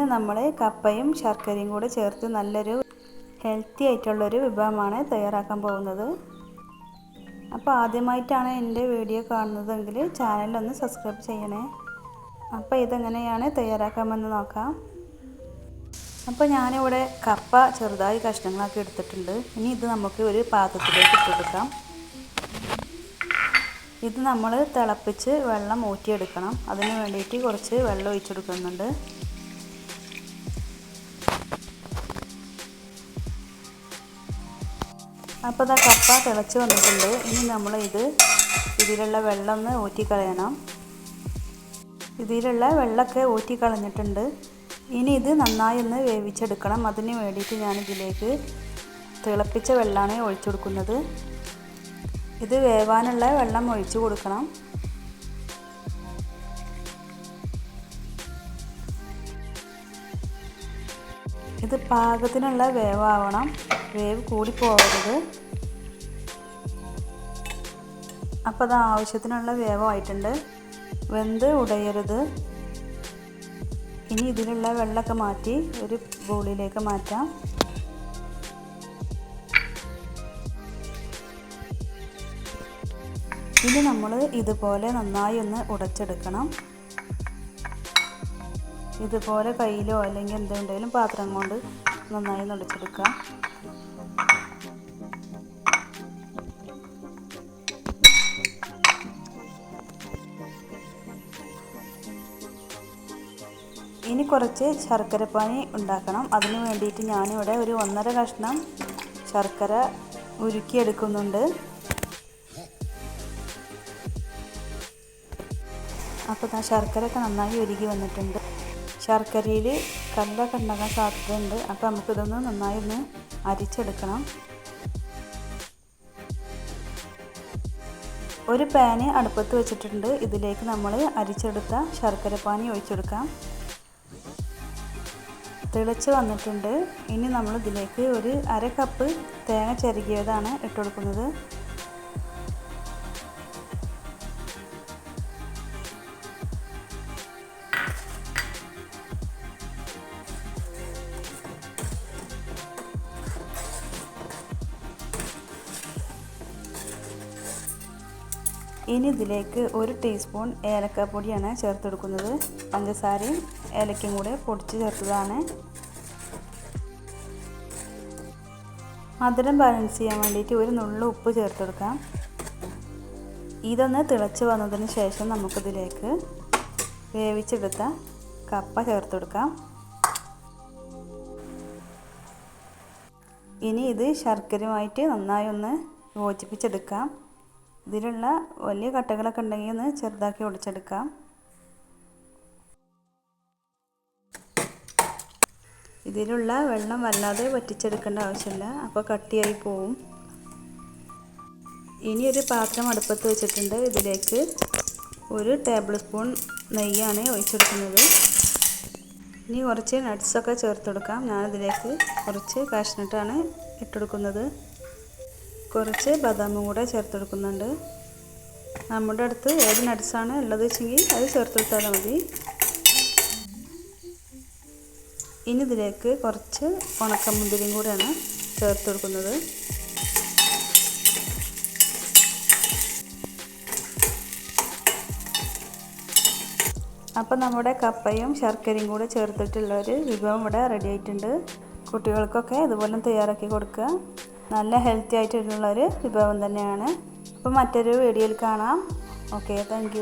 ഇന്ന് നമ്മൾ കപ്പയും ശർക്കരയും കൂടെ ചേർത്ത് നല്ലൊരു ഹെൽത്തി ആയിട്ടുള്ളൊരു വിഭവമാണ് തയ്യാറാക്കാൻ പോകുന്നത്. അപ്പോൾ ആദ്യമായിട്ടാണ് എന്റെ വീഡിയോ കാണുന്നതെങ്കിൽ ചാനലൊന്ന് സബ്സ്ക്രൈബ് ചെയ്യണേ. അപ്പോൾ ഇതെങ്ങനെയാണ് തയ്യാറാക്കാമെന്ന് നോക്കാം. അപ്പോൾ ഞാനിവിടെ കപ്പ ചെറുതായി കഷ്ണങ്ങളാക്കി എടുത്തിട്ടുണ്ട്. ഇനി ഇത് നമുക്ക് ഒരു പാത്രത്തിലേക്ക് ഇട്ടെടുക്കാം ഇത് നമ്മൾ തിളപ്പിച്ച് വെള്ളം ഊറ്റിയെടുക്കണം. അതിന് വേണ്ടിയിട്ട് കുറച്ച് വെള്ളം ഒഴിച്ചെടുക്കുന്നുണ്ട് അപ്പോൾ ഇതാ കപ്പ തിളച്ച് വന്നിട്ടുണ്ട്. ഇനി നമ്മൾ ഇത് ഇതിലുള്ള വെള്ളം ഒന്ന് ഊറ്റിക്കളയണം. ഇതിലുള്ള വെള്ളമൊക്കെ ഊറ്റിക്കളഞ്ഞിട്ടുണ്ട്. ഇനി ഇത് നന്നായി ഒന്ന് വേവിച്ചെടുക്കണം. അതിന് വേണ്ടിയിട്ട് ഞാനിതിലേക്ക് തിളപ്പിച്ച വെള്ളമാണ് ഒഴിച്ചു കൊടുക്കുന്നത്. ഇത് വേവാനുള്ള വെള്ളം ഒഴിച്ചു കൊടുക്കണം. ഇത് പാകത്തിനുള്ള വേവാവണം. വേവ് കൂടി പോകരുത് അപ്പോൾ അത് ആവശ്യത്തിനുള്ള വേവായിട്ടുണ്ട്. വെന്ത് ഉടയരുത്. ഇനി ഇതിലുള്ള വെള്ളമൊക്കെ മാറ്റി ഒരു ബോളിലേക്ക് മാറ്റാം. ഇനി നമ്മൾ ഇതുപോലെ നന്നായി ഒന്ന് ഉടച്ചെടുക്കണം. ഇതുപോലെ കയ്യിലോ അല്ലെങ്കിൽ എന്തുണ്ടെങ്കിലും പാത്രം കൊണ്ട് നന്നായി നുടച്ചെടുക്കുക. ഇനി കുറച്ച് ശർക്കരപ്പാനി ഉണ്ടാക്കണം. അതിനു വേണ്ടിയിട്ട് ഞാനിവിടെ ഒരു ഒന്നര കഷ്ണം ശർക്കര ഉരുക്കിയെടുക്കുന്നുണ്ട്. അപ്പോൾ ആ ശർക്കരയൊക്കെ നന്നായി ഉരുകി വന്നിട്ടുണ്ട്. ശർക്കരയിൽ കല്ലൊക്കെ ഉണ്ടാകാൻ സാധ്യതയുണ്ട് അപ്പോൾ നമുക്കിതൊന്ന് നന്നായി ഒന്ന് അരിച്ചെടുക്കണം. ഒരു പാന് അടുപ്പത്ത് വെച്ചിട്ടുണ്ട്. ഇതിലേക്ക് നമ്മൾ അരിച്ചെടുത്ത ശർക്കര പാനി ഒഴിച്ചെടുക്കാം. തിളച്ച് വന്നിട്ടുണ്ട്. ഇനി നമ്മൾ ഇതിലേക്ക് ഒരു അര കപ്പ് തേങ്ങ ചിരകിയതാണ് ഇട്ട് കൊടുക്കുന്നത്. ഇനി ഇതിലേക്ക് ഒരു ടീസ്പൂൺ ഏലക്കാപ്പൊടിയാണ് ചേർത്ത് കൊടുക്കുന്നത് പഞ്ചസാരയും ഏലക്കയും കൂടെ പൊടിച്ച് ചേർത്തതാണ്. മധുരം ബാലൻസ് ചെയ്യാൻ വേണ്ടിയിട്ട് ഒരു നുള്ളു ഉപ്പ് ചേർത്തെടുക്കാം. ഇതൊന്ന് തിളച്ച് വന്നതിന് ശേഷം നമുക്കിതിലേക്ക് വേവിച്ചെടുത്ത കപ്പ ചേർത്തെടുക്കാം. ഇനി ഇത് ശർക്കരയുമായിട്ട് നന്നായി ഒന്ന് യോജിപ്പിച്ചെടുക്കാം. ഇതിലുള്ള വലിയ കട്ടകളൊക്കെ ഉണ്ടെങ്കിൽ ഒന്ന് ചെറുതാക്കി ഒടിച്ചെടുക്കാം. ഇതിലുള്ള വെള്ളം വല്ലാതെ വറ്റിച്ചെടുക്കേണ്ട ആവശ്യമില്ല. അപ്പോൾ കട്ടിയായി പോവും. ഇനി ഒരു പാത്രം അടുപ്പത്ത് വെച്ചിട്ടുണ്ട്. ഇതിലേക്ക് ഒരു ടേബിൾ സ്പൂൺ നെയ്യാണ് ഒഴിച്ചെടുക്കുന്നത്. ഇനി കുറച്ച് നട്ട്സൊക്കെ ചേർത്ത് കൊടുക്കാം. ഞാനിതിലേക്ക് കുറച്ച് കാഷ്നട്ടാണ് ഇട്ടെടുക്കുന്നത് കുറച്ച് ബദാമും കൂടെ ചേർത്ത് കൊടുക്കുന്നുണ്ട് നമ്മുടെ അടുത്ത് ഏത് നട്ട്സാണ് ഉള്ളത് വെച്ചെങ്കിൽ അത് ചേർത്ത് കൊടുത്താൽ മതി. ഇനി ഇതിലേക്ക് കുറച്ച് ഉണക്കമുന്തിരിയും കൂടെയാണ് ചേർത്ത് കൊടുക്കുന്നത് അപ്പം നമ്മുടെ കപ്പയും ശർക്കരയും കൂടെ ചേർത്തിട്ടുള്ള ഒരു വിഭവം ഇവിടെ റെഡി ആയിട്ടുണ്ട്. കുട്ടികൾക്കൊക്കെ ഇതുപോലെ തയ്യാറാക്കി കൊടുക്കുക. നല്ല ഹെൽത്തി ആയിട്ടുള്ളൊരു വിഭവം തന്നെയാണ്. അപ്പോൾ മറ്റൊരു വീഡിയോയിൽ കാണാം. Okay thank